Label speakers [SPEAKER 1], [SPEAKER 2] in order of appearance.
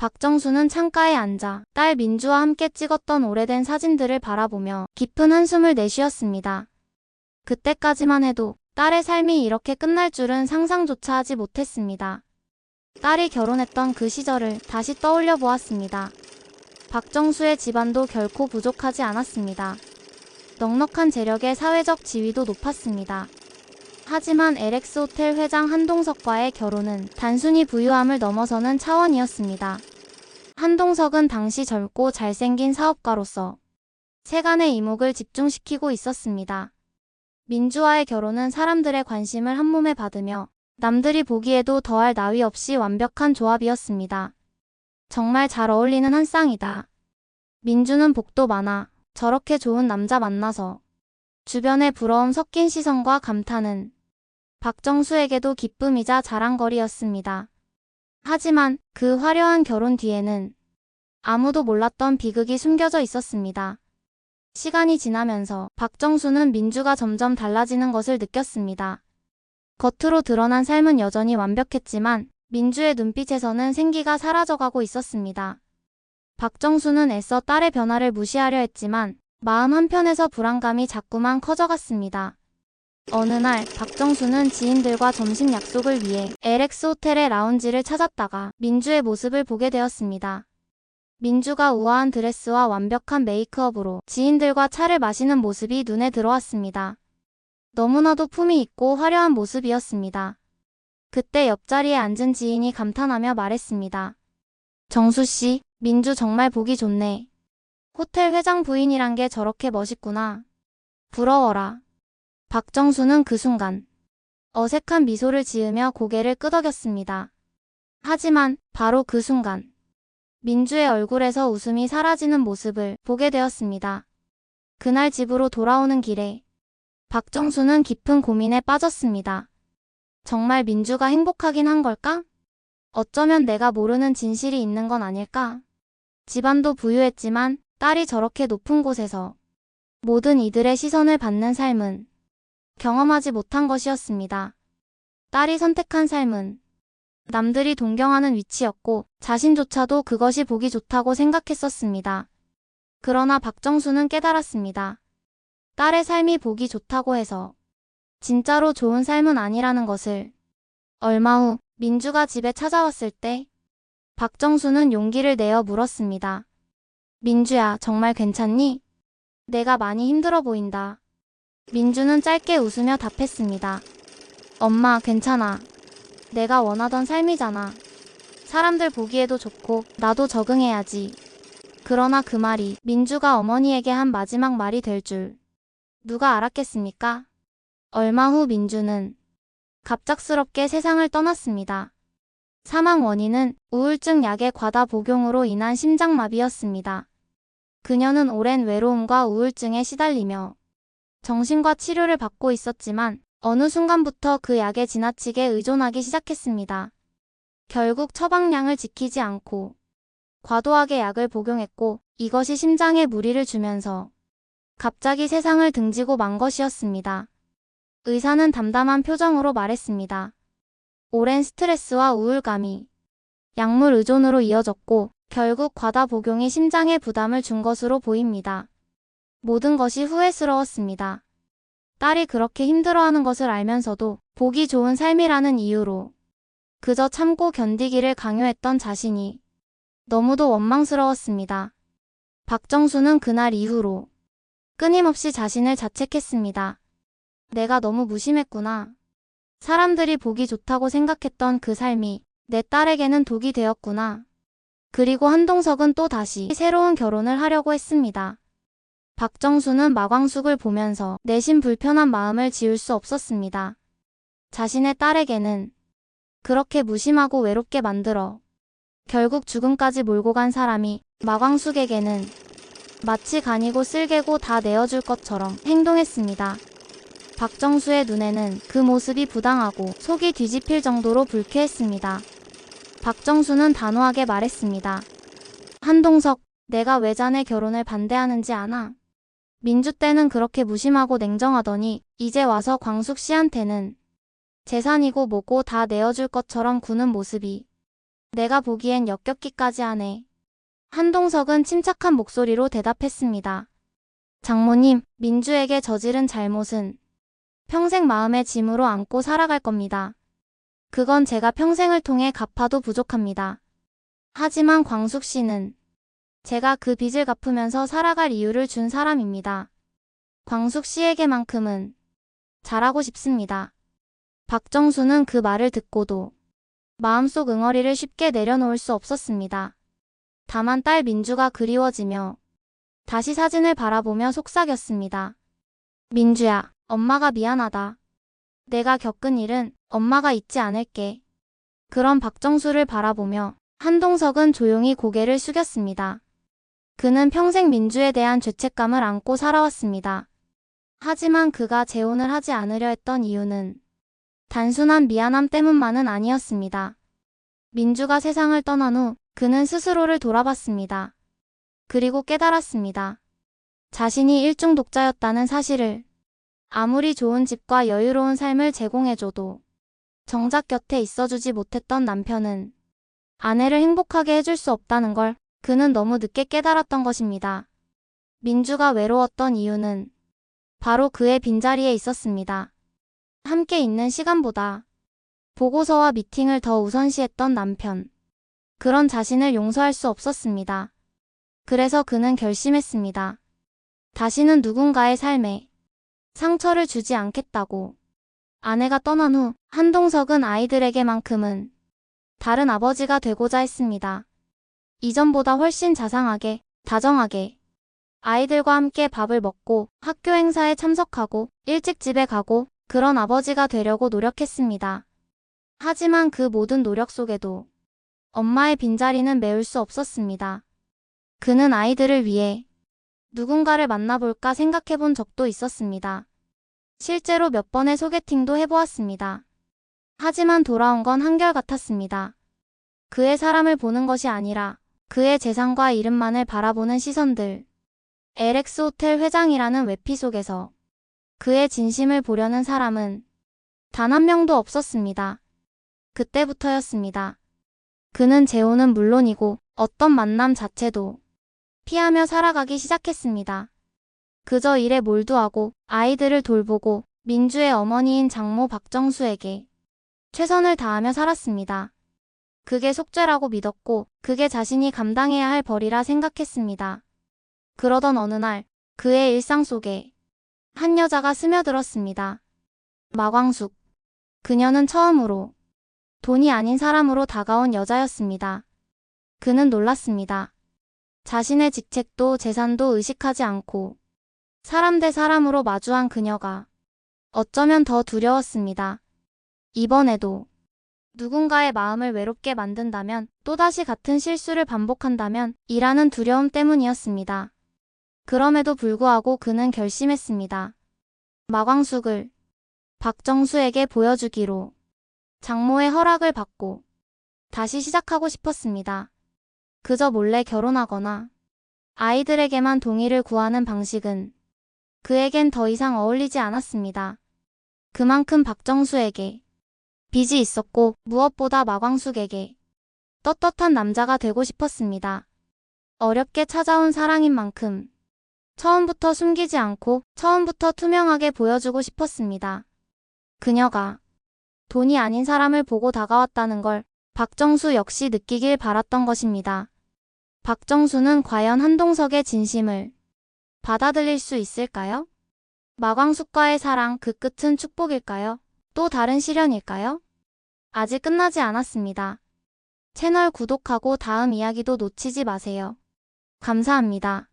[SPEAKER 1] 박정수는 창가에 앉아 딸 민주와 함께 찍었던 오래된 사진들을 바라보며 깊은 한숨을 내쉬었습니다. 그때까지만 해도 딸의 삶이 이렇게 끝날 줄은 상상조차 하지 못했습니다. 딸이 결혼했던 그 시절을 다시 떠올려 보았습니다. 박정수의 집안도 결코 부족하지 않았습니다. 넉넉한 재력에 사회적 지위도 높았습니다. 하지만 LX 호텔 회장 한동석과의 결혼은 단순히 부유함을 넘어서는 차원이었습니다. 한동석은 당시 젊고 잘생긴 사업가로서 세간의 이목을 집중시키고 있었습니다. 민주와의 결혼은 사람들의 관심을 한몸에 받으며 남들이 보기에도 더할 나위 없이 완벽한 조합이었습니다. 정말 잘 어울리는 한 쌍이다. 민주는 복도 많아 저렇게 좋은 남자 만나서 주변의 부러움 섞인 시선과 감탄은 박정수에게도 기쁨이자 자랑거리였습니다. 하지만 그 화려한 결혼 뒤에는 아무도 몰랐던 비극이 숨겨져 있었습니다. 시간이 지나면서 박정수는 민주가 점점 달라지는 것을 느꼈습니다. 겉으로 드러난 삶은 여전히 완벽했지만 민주의 눈빛에서는 생기가 사라져가고 있었습니다. 박정수는 애써 딸의 변화를 무시하려 했지만 마음 한편에서 불안감이 자꾸만 커져갔습니다. 어느 날 박정수는 지인들과 점심 약속을 위해 LX 호텔의 라운지를 찾았다가 민주의 모습을 보게 되었습니다. 민주가 우아한 드레스와 완벽한 메이크업으로 지인들과 차를 마시는 모습이 눈에 들어왔습니다. 너무나도 품이 있고 화려한 모습이었습니다. 그때 옆자리에 앉은 지인이 감탄하며 말했습니다. 정수 씨, 민주 정말 보기 좋네. 호텔 회장 부인이란 게 저렇게 멋있구나. 부러워라. 박정수는 그 순간 어색한 미소를 지으며 고개를 끄덕였습니다. 하지만 바로 그 순간 민주의 얼굴에서 웃음이 사라지는 모습을 보게 되었습니다. 그날 집으로 돌아오는 길에 박정수는 깊은 고민에 빠졌습니다. 정말 민주가 행복하긴 한 걸까? 어쩌면 내가 모르는 진실이 있는 건 아닐까? 집안도 부유했지만 딸이 저렇게 높은 곳에서 모든 이들의 시선을 받는 삶은 경험하지 못한 것이었습니다. 딸이 선택한 삶은 남들이 동경하는 위치였고 자신조차도 그것이 보기 좋다고 생각했었습니다. 그러나 박정수는 깨달았습니다. 딸의 삶이 보기 좋다고 해서 진짜로 좋은 삶은 아니라는 것을 얼마 후 민주가 집에 찾아왔을 때 박정수는 용기를 내어 물었습니다. 민주야, 정말 괜찮니? 내가 많이 힘들어 보인다. 민주는 짧게 웃으며 답했습니다. 엄마, 괜찮아. 내가 원하던 삶이잖아. 사람들 보기에도 좋고 나도 적응해야지. 그러나 그 말이 민주가 어머니에게 한 마지막 말이 될 줄 누가 알았겠습니까? 얼마 후 민주는 갑작스럽게 세상을 떠났습니다. 사망 원인은 우울증 약의 과다 복용으로 인한 심장마비였습니다. 그녀는 오랜 외로움과 우울증에 시달리며 정신과 치료를 받고 있었지만 어느 순간부터 그 약에 지나치게 의존하기 시작했습니다. 결국 처방량을 지키지 않고 과도하게 약을 복용했고 이것이 심장에 무리를 주면서 갑자기 세상을 등지고 만 것이었습니다. 의사는 담담한 표정으로 말했습니다. 오랜 스트레스와 우울감이 약물 의존으로 이어졌고 결국 과다 복용이 심장에 부담을 준 것으로 보입니다. 모든 것이 후회스러웠습니다. 딸이 그렇게 힘들어하는 것을 알면서도 보기 좋은 삶이라는 이유로 그저 참고 견디기를 강요했던 자신이 너무도 원망스러웠습니다. 박정수는 그날 이후로 끊임없이 자신을 자책했습니다. 내가 너무 무심했구나. 사람들이 보기 좋다고 생각했던 그 삶이 내 딸에게는 독이 되었구나. 그리고 한동석은 또 다시 새로운 결혼을 하려고 했습니다. 박정수는 마광숙을 보면서 내심 불편한 마음을 지울 수 없었습니다. 자신의 딸에게는 그렇게 무심하고 외롭게 만들어 결국 죽음까지 몰고 간 사람이 마광숙에게는 마치 간이고 쓸개고 다 내어줄 것처럼 행동했습니다. 박정수의 눈에는 그 모습이 부당하고 속이 뒤집힐 정도로 불쾌했습니다. 박정수는 단호하게 말했습니다. 한동석, 내가 왜 자네 결혼을 반대하는지 아나? 민주 때는 그렇게 무심하고 냉정하더니 이제 와서 광숙 씨한테는 재산이고 뭐고 다 내어줄 것처럼 구는 모습이 내가 보기엔 역겹기까지 하네. 한동석은 침착한 목소리로 대답했습니다. 장모님, 민주에게 저지른 잘못은 평생 마음의 짐으로 안고 살아갈 겁니다. 그건 제가 평생을 통해 갚아도 부족합니다. 하지만 광숙 씨는 제가 그 빚을 갚으면서 살아갈 이유를 준 사람입니다. 광숙 씨에게만큼은 잘하고 싶습니다. 박정수는 그 말을 듣고도 마음속 응어리를 쉽게 내려놓을 수 없었습니다. 다만 딸 민주가 그리워지며 다시 사진을 바라보며 속삭였습니다. 민주야, 엄마가 미안하다. 내가 겪은 일은 엄마가 잊지 않을게. 그런 박정수를 바라보며 한동석은 조용히 고개를 숙였습니다. 그는 평생 민주에 대한 죄책감을 안고 살아왔습니다. 하지만 그가 재혼을 하지 않으려 했던 이유는 단순한 미안함 때문만은 아니었습니다. 민주가 세상을 떠난 후 그는 스스로를 돌아봤습니다. 그리고 깨달았습니다. 자신이 일중 독자였다는 사실을 아무리 좋은 집과 여유로운 삶을 제공해줘도 정작 곁에 있어주지 못했던 남편은 아내를 행복하게 해줄 수 없다는 걸 그는 너무 늦게 깨달았던 것입니다. 민주가 외로웠던 이유는 바로 그의 빈자리에 있었습니다. 함께 있는 시간보다 보고서와 미팅을 더 우선시했던 남편. 그런 자신을 용서할 수 없었습니다. 그래서 그는 결심했습니다. 다시는 누군가의 삶에 상처를 주지 않겠다고. 아내가 떠난 후 한동석은 아이들에게만큼은 다른 아버지가 되고자 했습니다. 이전보다 훨씬 자상하게, 다정하게, 아이들과 함께 밥을 먹고 학교 행사에 참석하고 일찍 집에 가고 그런 아버지가 되려고 노력했습니다. 하지만 그 모든 노력 속에도 엄마의 빈자리는 메울 수 없었습니다. 그는 아이들을 위해 누군가를 만나볼까 생각해 본 적도 있었습니다. 실제로 몇 번의 소개팅도 해보았습니다. 하지만 돌아온 건 한결같았습니다. 그의 사람을 보는 것이 아니라 그의 재산과 이름만을 바라보는 시선들. LX 호텔 회장이라는 웹피 속에서 그의 진심을 보려는 사람은 단 한 명도 없었습니다. 그때부터였습니다. 그는 재혼은 물론이고 어떤 만남 자체도 피하며 살아가기 시작했습니다. 그저 일에 몰두하고 아이들을 돌보고 민주의 어머니인 장모 박정수에게 최선을 다하며 살았습니다. 그게 속죄라고 믿었고 그게 자신이 감당해야 할 벌이라 생각했습니다. 그러던 어느 날 그의 일상 속에 한 여자가 스며들었습니다. 마광숙. 그녀는 처음으로 돈이 아닌 사람으로 다가온 여자였습니다. 그는 놀랐습니다. 자신의 직책도 재산도 의식하지 않고 사람 대 사람으로 마주한 그녀가 어쩌면 더 두려웠습니다. 이번에도 누군가의 마음을 외롭게 만든다면 또다시 같은 실수를 반복한다면 이라는 두려움 때문이었습니다. 그럼에도 불구하고 그는 결심했습니다. 마광숙을 박정수에게 보여주기로 장모의 허락을 받고 다시 시작하고 싶었습니다. 그저 몰래 결혼하거나 아이들에게만 동의를 구하는 방식은 그에겐 더 이상 어울리지 않았습니다. 그만큼 박정수에게 빚이 있었고 무엇보다 마광숙에게 떳떳한 남자가 되고 싶었습니다. 어렵게 찾아온 사랑인 만큼 처음부터 숨기지 않고 처음부터 투명하게 보여주고 싶었습니다. 그녀가 돈이 아닌 사람을 보고 다가왔다는 걸 박정수 역시 느끼길 바랐던 것입니다. 박정수는 과연 한동석의 진심을 받아들일 수 있을까요? 마광숙과의 사랑 그 끝은 축복일까요? 또 다른 시련일까요? 아직 끝나지 않았습니다. 채널 구독하고 다음 이야기도 놓치지 마세요. 감사합니다.